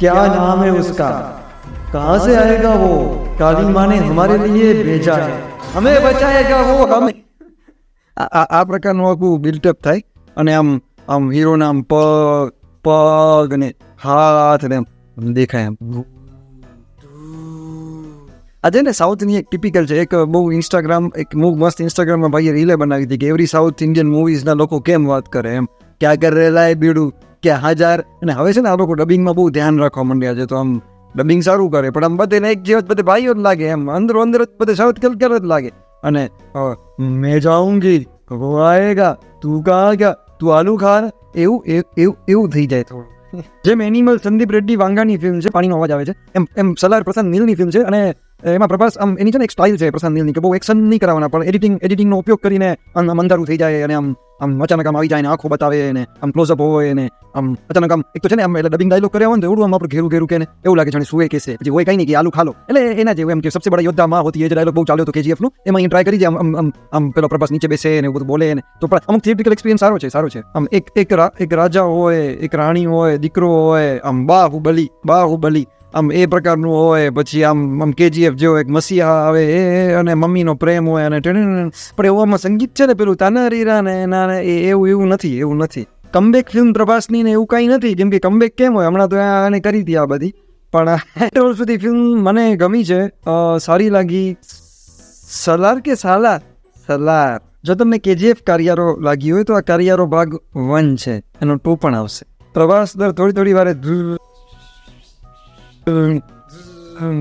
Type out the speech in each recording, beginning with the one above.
क्या नाम है उसका कहाँ से आएगा वो काली माँ ने हमारे लिए भेजा है हमें बचाएगा वो हमें આ આ- આ પ્રકારનું આખું બિલ્ટઅપ થાય અને આમ આમ હીરોના આમ પગ પગ ને હાથ ને આમ દેખાય આમ આજે ને સાઉથની એક ટિપિકલ છે એક બહુ ઇન્સ્ટાગ્રામ એક બહુ મસ્ત ઇન્સ્ટાગ્રામમાં ભાઈએ રીલે બનાવી હતી કે એવરી સાઉથ ઇન્ડિયન મૂવીઝના લોકો કેમ વાત કરે એમ ક્યાં કર રહેલા એ બીડું કે હાજર અને હવે છે ને આ લોકો ડબિંગમાં બહુ ધ્યાન રાખવા માંડ્યા છે, તો આમ ડબિંગ સારું કરે. પણ આમ બધાને એક જેવા બધે ભાઈઓ જ લાગે, એમ અંદર અંદર જ બધે સાઉથ કલ્ચર જ લાગે. અને મેં જાઉંગી વો આએગા તું કાં ગયા તું આલુ ખા એવું એવું એવું થઈ જાય થોડું. જેમ એનિમલ સંદીપ રેડ્ડી વાંગાની ફિલ્મ છે, પાણીનો અવાજ આવે છે. એમ એમ સલાર પ્રસાદ નીલની ફિલ્મ છે, અને એમાં પ્રભાસ આમ એની છે ને એક સ્ટાઇલ છે પ્રશાંત નીલની કે બહુ એક્શન નહીં કરાવવાના પણ એડિટિંગ એડિટિંગનો ઉપયોગ કરીને આમ અંધારું થઈ જાય અને આમ આમ અચાનક આમ આવી જાય ને આંખો બતાવે ને આમ ક્લોઝઅપ હોય ને આમ અચાનક આમ એક તો છે ને આમ એટલે ડબિંગ ડાયલોગ કર્યા હોય ને એવડું આમ આપણે ઘેરું ઘેરું કે ને એવું લાગે જાણે સુએ કેસે પછી હોય કઈ નહીં કે આલુ ખાલો એટલે એના જેવું એમ કે સબસે બડા યોદ્ધા માં હોતી એ જ ડાયલોગ બહુ ચાલ્યો હતો કેજીએફનું એમાં ટ્રાય કરી જાય આમ આમ પેલો પ્રભાસ નીચે બેસે ને એવું બધું બોલે ને તો પણ અમુક થિયેટિકલ એક્સપિરિયન્સ સારો છે સારો છે આમ એક એક રાજા હોય એક રાણી હોય દીકરો હોય આમ બાહુબલી બાહુબલી આમ એ પ્રકારનું હોય, પછી આમ આમ કેજીએફ જેવો એક મસીહા આવે, એ અને મમ્મીનો પ્રેમ હોય અને પણ એવું આમાં સંગીત છે ને પેલું તાના રીરા ને એના એ, એવું એવું નથી એવું નથી. કમબેક ફિલ્મ પ્રભાસની ને એવું કાંઈ નથી કેમ કે કમબેક કેમ હોય? હમણાં તો આને કરી હતી આ બધી. પણ એટલું સુધી ફિલ્મ મને ગમી છે. સારી લાગી. સલાર કે સાલાર સલાર. જો તમને કેજીએફ કાર્યારો લાગી હોય તો આ કાર્યારો ભાગ વન છે. એનો ટુ પણ આવશે. પ્રવાસ દર થોડી થોડી વારે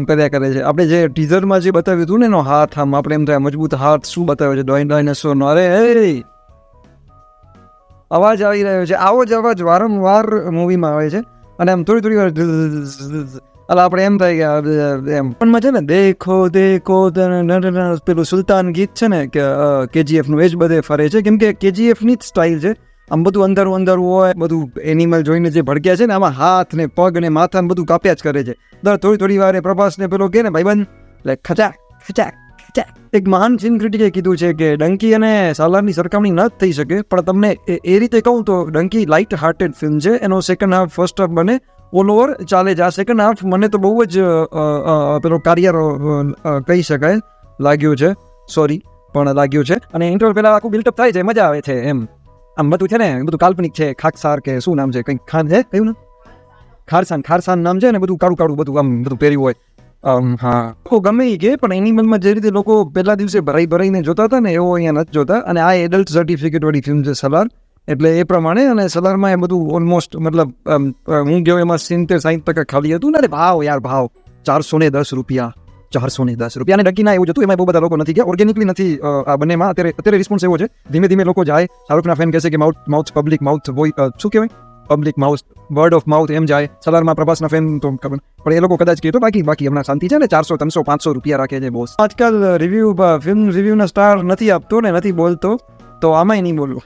કર્યા કરે છે. આપણે જે ટીઝરમાં જે બતાવ્યું હતું ને એનો હાથ, આમ આપણે એમ થાય મજબૂત હાથ શું બતાવ્યો છે? ડોઈન ડાયનાસોરનો અરે અવાજ આવી રહ્યો છે. આવો જ અવાજ વારંવાર મૂવીમાં આવે છે. અને આમ થોડી થોડી વાર એટલે આપણે એમ થાય કે એમ. પણ છે ને, દેખો દેખો પેલું સુલતાન ગીત છે ને, કે કેજીએફનું એ જ બધે ફરે છે. કેમ કે કેજીએફની જ સ્ટાઇલ છે. આમ બધું અંધારું અંધારું હોય, બધું એનિમલ જોઈને જે ભડક્યા છે ને, આમાં હાથ ને પગ ને માથા ને બધું કાપ્યા જ કરે છે. દર થોડી થોડી વારે પ્રભાસને પેલો કે ને, ભાઈબંધ એટલે ખચાક ખચાક ખચાક. એક મહાન ફિલ્મ ક્રિટિકે કીધું છે કે, ડંકી અને સાલારની સરખામણી ન થઈ શકે, પણ તમને એ- રીતે કહું તો ડંકી લાઇટ હાર્ટેડ ફિલ્મ છે, એનો સેકન્ડ હાફ ફર્સ્ટ હાફ બને ઓલ ઓવર ચાલે છે. આ સેકન્ડ હાફ મને તો બહુ જ પેલો કાર્ય કહી શકાય, લાગ્યો છે. સોરી પણ લાગ્યું છે. અને ઇન્ટરવ્યુ પહેલાં આખું બિલ્ટઅપ થાય છે, મજા આવે છે એમ. આમ બધું છે ને, બધું કાલ્પનિક છે. ખાકસાર કે શું નામ છે, કંઈક ખાન છે? કયું ને ખારસાન ખારસાન નામ છે ને, બધું કાળું કાળું બધું આમ બધું પહેર્યું હોય. હા. લોકો ગમે એ કે, પણ એની મનમાં જે રીતે લોકો પહેલા દિવસે ભરાઈ ભરાઈને જોતા હતા ને, એવો અહીંયા નથી જોતા. અને આ એડલ્ટ સર્ટિફિકેટવાળી ફિલ્મ છે સલાર. એટલે એ પ્રમાણે અને સલારમાં એ બધું ઓલમોસ્ટ મતલબ હું ગયો એમાં સિત્તેર સાઠ ટકા ખાલી હતું ને ભાવ યાર ભાવ ચારસો ને દસ રૂપિયા. ચારસો ને દસ રૂપિયા. અને ડકીના એવું હતું, એમાં બહુ બધા લોકો નથી ગયા. ઓર્ગેનિકલી નથી આ બંનેમાં. અત્યારે અત્યારે રિસ્પોન્સ એવો છે, ધીમે ધીમે લોકો જાય. શાહરૂખના ફેન કહેશે કે માઉથ માઉથ પબ્લિક માઉથ હોય શું કહેવાય? Public mouth word of mouth એમ જાય. સલારમાં પ્રભાસના ફેન તો ખબર પણ એ લોકો કદાચ કહેતો બાકી બાકી હમણાં શાંતિ છે ને? ચારસો, ત્રણસો, પાંચસો રૂપિયા રાખે છે બોસ આજકાલ રિવ્યુ ફિલ્મ રિવ્યુના સ્ટાર નથી આપતો ને, નથી બોલતો, તો આમાંય નહીં બોલું